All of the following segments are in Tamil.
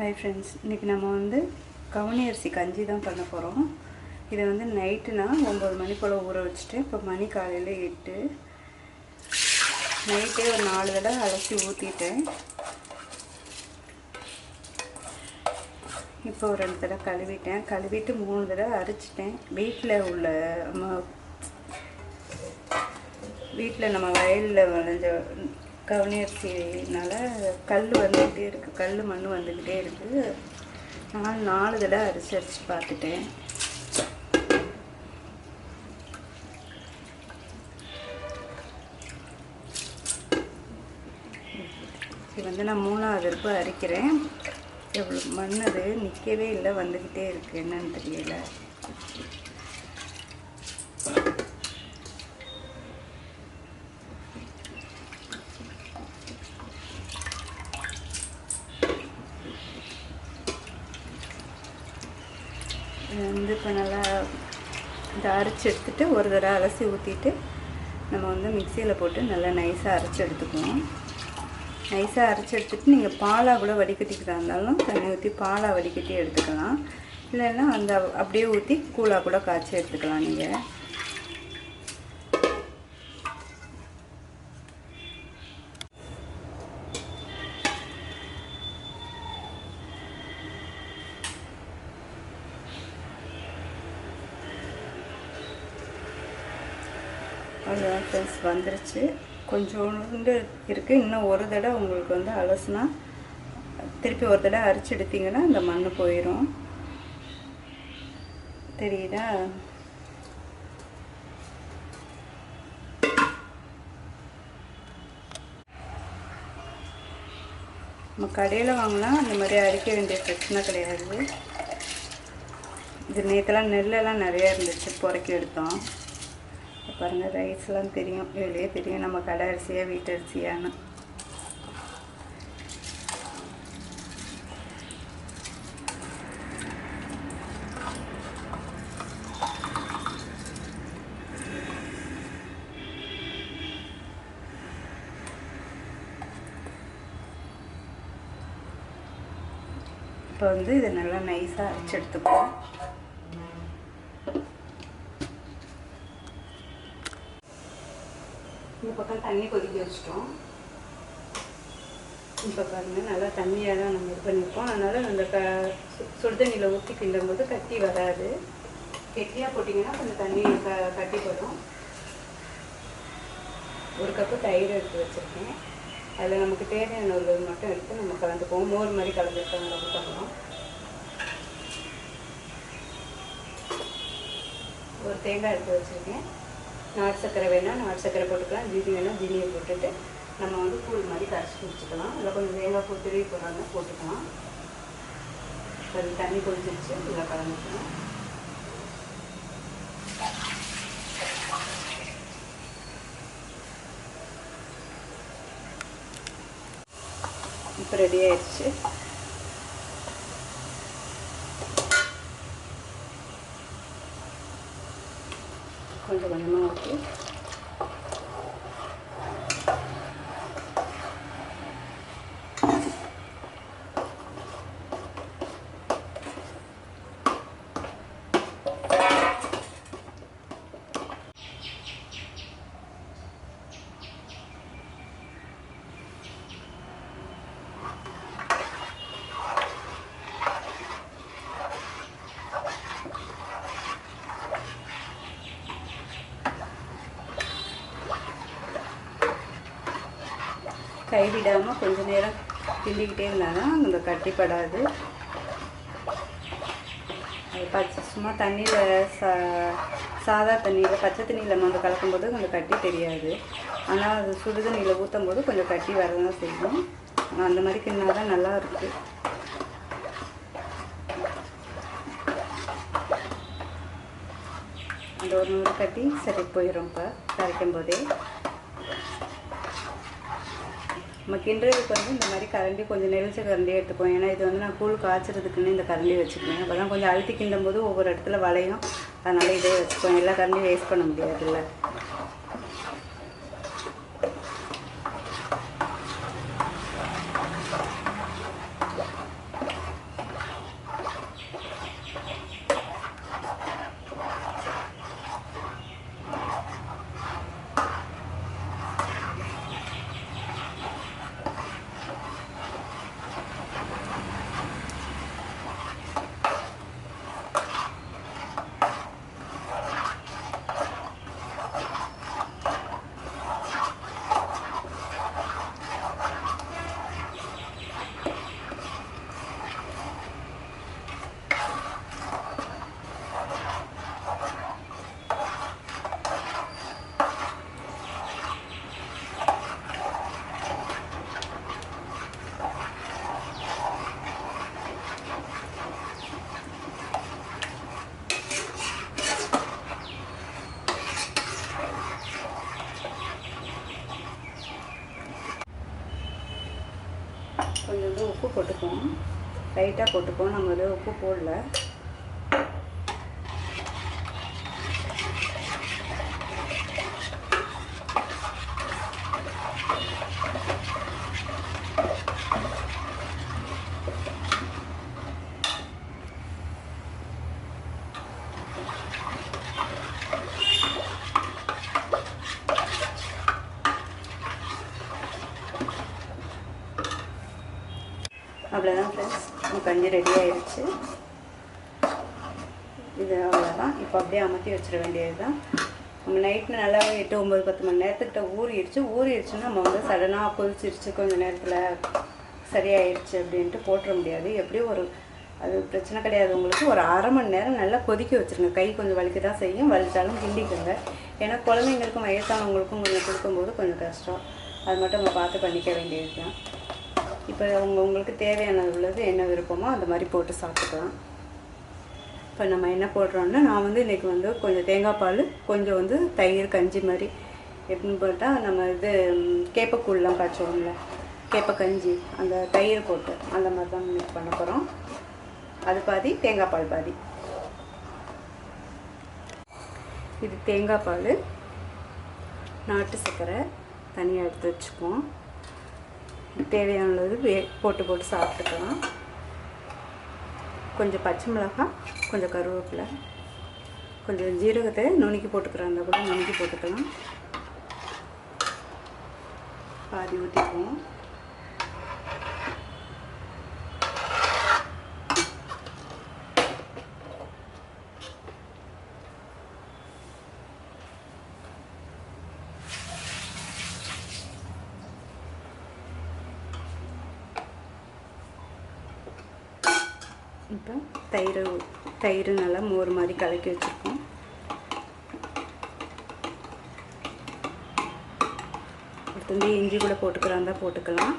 ஹாய் ஃப்ரெண்ட்ஸ் இன்றைக்கி நம்ம வந்து கவுனி அரிசி கஞ்சி தான் பண்ண போகிறோம் இதை வந்து நைட்டுனா ஒம்பது மணி போல் ஊற வச்சுட்டு இப்போ மணி காலையில் எட்டு. நைட்டே ஒரு நாலு தடவை அலசி ஊற்றிட்டேன் இப்போ ஒரு ரெண்டு தடவை கழுவிட்டேன். கழுவிட்டு மூணு தடவை அரைச்சிட்டேன். வீட்டில் உள்ள நம்ம வீட்டில் நம்ம வயலில் விளைஞ்ச கவுனி அரிசினால கல் வந்துக்கிட்டே இருக்குது கல் மண் வந்துக்கிட்டே இருக்குது நான் நாலு தடவை அரிசி அரிச்சு பார்த்துட்டேன். இது வந்து நான் மூணாவது இருப்பு அரிக்கிறேன். எவ்வளோ மண் அது நிற்கவே இல்லை வந்துக்கிட்டே இருக்குது என்னன்னு தெரியல இது வந்து இப்போ நல்லா இதை அரைச்சி எடுத்துட்டு ஒரு தடவை அலசி ஊற்றிட்டு நம்ம வந்து மிக்சியில் போட்டு நல்லா நைஸாக அரைச்சி எடுத்துக்குவோம். நைஸாக அரைச்சி எடுத்துட்டு நீங்கள் பாலாக கூட வடிகட்டிக்கிறா இருந்தாலும் தண்ணி ஊற்றி பாலாக வடிகட்டி எடுத்துக்கலாம். இல்லைன்னா அந்த அப்படியே ஊற்றி கூழாக கூட காய்ச்சி எடுத்துக்கலாம் நீங்கள் அவ்வளோதான் ஃப்ரெண்ட்ஸ் வந்துருச்சு. கொஞ்சோண்டு இருக்குது இன்னும் ஒரு தடவை உங்களுக்கு வந்து அலசுனா திருப்பி ஒரு தடவை அரிச்சு எடுத்தீங்கன்னா அந்த மண் போயிடும் தெரியுதா? நம்ம கடையில் வாங்கினா அந்த மாதிரி அரைக்க வேண்டிய பிரச்சனை கிடையாது. இது நேற்றுலாம் நெல்லெல்லாம் நிறையா இருந்துச்சு புறக்கி எடுத்தோம். பாருங்கள் ரைஸ்லாம் தெரியும். இதுலேயே தெரியும் நம்ம கடை அரிசியா வீட்டு இப்போ வந்து இதை நல்லா நைஸாக அரைச்சி இந்த பக்கம் தண்ணி கொதிக்க வச்சிட்டோம். இப்போ பாருங்கள் நல்லா தண்ணியாக தான் நம்ம இது பண்ணியிருக்கோம். அதனால் அந்த க சு- ஊற்றி கிண்டும்போது கட்டி வராது. கெட்டியாக போட்டிங்கன்னா கொஞ்சம் தண்ணி க கட்டி போடும் ஒரு கப்பு தயிர் எடுத்து வச்சுருக்கேன். அதில் நமக்கு தேவையான ஒரு மட்டும் எடுத்து நம்ம கலந்துக்குவோம். மோர் மாதிரி கலந்துருக்கோம் நம்ம ஊற்றணும் ஒரு தேங்காய் எடுத்து வச்சுருக்கேன். நாட்டு சக்கரை வேணால் நாட்டு சக்கரை போட்டுக்கலாம். ஜீனி வேணால் ஜீனியை போட்டுட்டு நம்ம வந்து கூழ் மாதிரி கரைச்சி குடிச்சிக்கலாம். இல்லை கொஞ்சம் தேங்காய் பூ திருவி போடுறாங்க போட்டுக்கலாம். கொஞ்சம் தண்ணி கொதிச்சிருச்சு. இதில் கலந்துக்கலாம். இப்போ ரெடி ஆயிடுச்சு. கொஞ்சம் கொஞ்சமாக ஊற்றி கைவிடாமல் கொஞ்ச நேரம் கிண்டிக்கிட்டே இருந்தால் தான் அந்த கட்டிப்படாது அது பச்சை சும்மா தண்ணியில் சா சாதா தண்ணியில் பச்சை தண்ணியில் நம்ம வந்து கலக்கும்போது கொஞ்சம் கட்டி தெரியாது. ஆனால் அது சுடு தண்ணியில் ஊற்றும் போது கொஞ்சம் கட்டி வரதான் செய்யும். அந்த மாதிரி கிண்ணா தான் நல்லா இருக்குது அந்த ஒரு நூறு கட்டி சரி போயிடும் இப்போ கரைக்கும் போதே நம்ம கிண்டுறதுக்கு வந்து இந்த மாதிரி கரண்டி கொஞ்சம் நெரிச்ச கரண்டியே எடுத்துப்போம் ஏன்னா இது வந்து நான் கூழ் காய்ச்சறதுக்குன்னு இந்த கரண்டி வச்சுக்குவேன். அப்போ தான் கொஞ்சம் அழுத்தி கிண்டும் போது ஒவ்வொரு இடத்துல வளையும். அதனால் இதே வச்சுக்குவேன். எல்லா கரண்டியும் வேஸ்ட் பண்ண முடியாதுல்ல. உப்பு போட்டுக்குவோம். லைட்டாக போட்டுக்குவோம். நம்ம வந்து உப்பு போடல. அவ்வளோதான் ஃப்ரெண்ட்ஸ் கஞ்சி ரெடி ஆயிடுச்சு இது அவ்வளோதான் இப்போ அப்படியே அமர்த்தி வச்சிட வேண்டியது தான் நம்ம நைட்டு நல்லா எட்டு ஒம்பது பத்து மணி நேரத்துக்கிட்ட ஊறிடுச்சு. ஊறிடுச்சுன்னா நம்ம வந்து சடனாக கொதிச்சிருச்சு கொஞ்சம் நேரத்தில். சரியாயிடுச்சு அப்படின்ட்டு போட்டுற முடியாது. எப்படியும் ஒரு அது பிரச்சனை கிடையாது உங்களுக்கு. ஒரு அரை மணி நேரம் நல்லா கொதிக்க வச்சுருங்க. கை கொஞ்சம் வலிக்க தான் செய்யும். வலித்தாலும் கிண்டிக்கோங்க. ஏன்னா குழந்தைங்களுக்கும் வயசானவங்களுக்கும் கொஞ்சம் கொடுக்கும்போது கொஞ்சம் கஷ்டம். அது மட்டும் நம்ம பார்த்து பண்ணிக்க வேண்டியது தான் இப்போ உங்க உங்களுக்கு தேவையான உள்ளது என்ன விருப்பமோ அந்த மாதிரி போட்டு சாப்பிட்டுக்கலாம். இப்போ நம்ம என்ன போடுறோம்னா நான் வந்து இன்றைக்கி வந்து கொஞ்சம் தேங்காய் பால் கொஞ்சம் வந்து தயிர் கஞ்சி மாதிரி. எப்படின்னு போட்டால் நம்ம இது கேப்பக்கூழ்லாம் காய்ச்சோம்ல கேப்ப கஞ்சி அந்த தயிர் போட்டு அந்த மாதிரி தான் மிக்ஸ் பண்ண போகிறோம் அது பாதி தேங்காய் பால் பாதி. இது தேங்காய் பால். நாட்டு சர்க்கரை தனியாக எடுத்து வச்சுக்குவோம். தேவையானது வே போட்டு போட்டு சாப்பிட்டுக்கலாம். கொஞ்சம் பச்சை மிளகாய் கொஞ்சம் கருவேப்பிலை கொஞ்சம் ஜீரகத்தை நுணுக்கி போட்டுக்கிறோம் கூட நுணுக்கி போட்டுக்கலாம். பாதி ஊற்றிக்குவோம் இப்போ தயிர் தயிர் நல்லா மோர் மாதிரி கலக்கி வச்சுருக்கோம். அடுத்து வந்து இஞ்சி கூட போட்டுக்கலாம் தான் போட்டுக்கலாம்.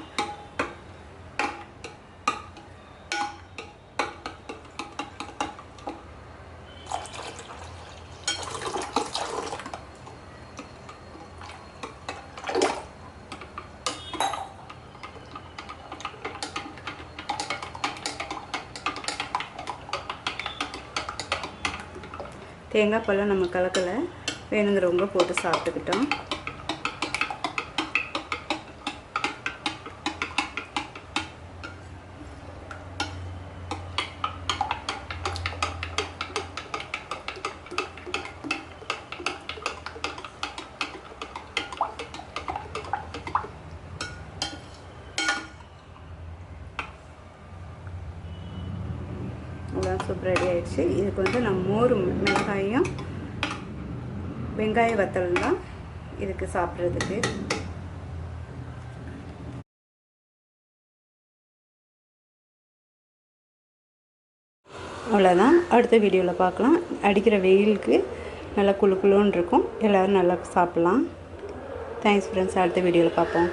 தேங்காய் பழம் நம்ம கலக்கலை. வேணுங்கிறவங்க போட்டு சாப்பிட்டுக்கிட்டோம். பருப்பு ரெடி ஆயிடுச்சு. இதுக்கு வந்து நான் மோர் மிளகாயும் வெங்காய வத்தல் தான் இதுக்கு சாப்பிட்றதுக்கு. அவ்வளோதான் அடுத்த வீடியோவில் பார்க்கலாம். அடிக்கிற வெயிலுக்கு நல்லா குளு குளுன்னு இருக்கும். எல்லோரும் நல்லா சாப்பிட்லாம். தேங்க்ஸ் ஃப்ரெண்ட்ஸ் அடுத்த வீடியோவில் பார்ப்போம்.